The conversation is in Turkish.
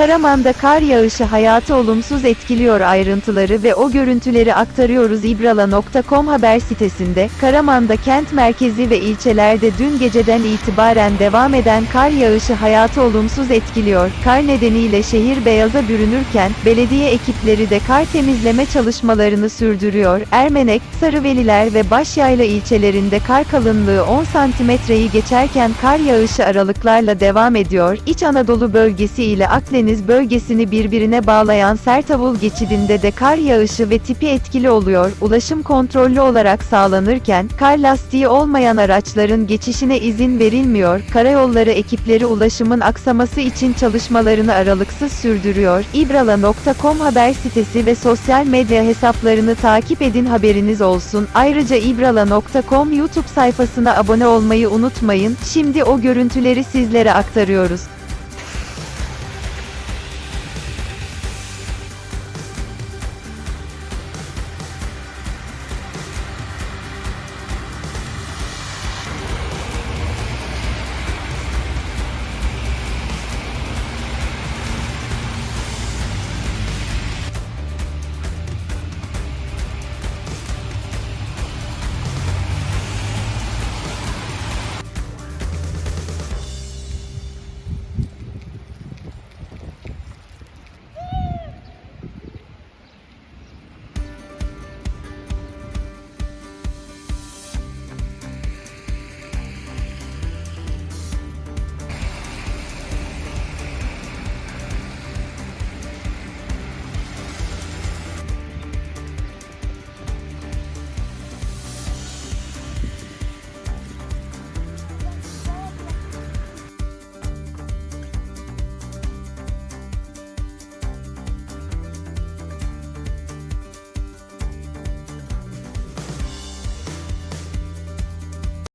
Karaman'da kar yağışı hayatı olumsuz etkiliyor ayrıntıları ve o görüntüleri aktarıyoruz ibrala.com haber sitesinde. Karaman'da kent merkezi ve ilçelerde dün geceden itibaren devam eden kar yağışı hayatı olumsuz etkiliyor. Kar nedeniyle şehir beyaza bürünürken, belediye ekipleri de kar temizleme çalışmalarını sürdürüyor. Ermenek, Sarıveliler ve Başyayla ilçelerinde kar kalınlığı 10 santimetreyi geçerken kar yağışı aralıklarla devam ediyor. İç Anadolu bölgesi ile Akdeniz bölgesini birbirine bağlayan Sertavul geçidinde de kar yağışı ve tipi etkili oluyor. Ulaşım kontrollü olarak sağlanırken, kar lastiği olmayan araçların geçişine izin verilmiyor. Karayolları ekipleri ulaşımın aksaması için çalışmalarını aralıksız sürdürüyor. İbrala.com haber sitesi ve sosyal medya hesaplarını takip edin haberiniz olsun. Ayrıca İbrala.com YouTube sayfasına abone olmayı unutmayın. Şimdi o görüntüleri sizlere aktarıyoruz.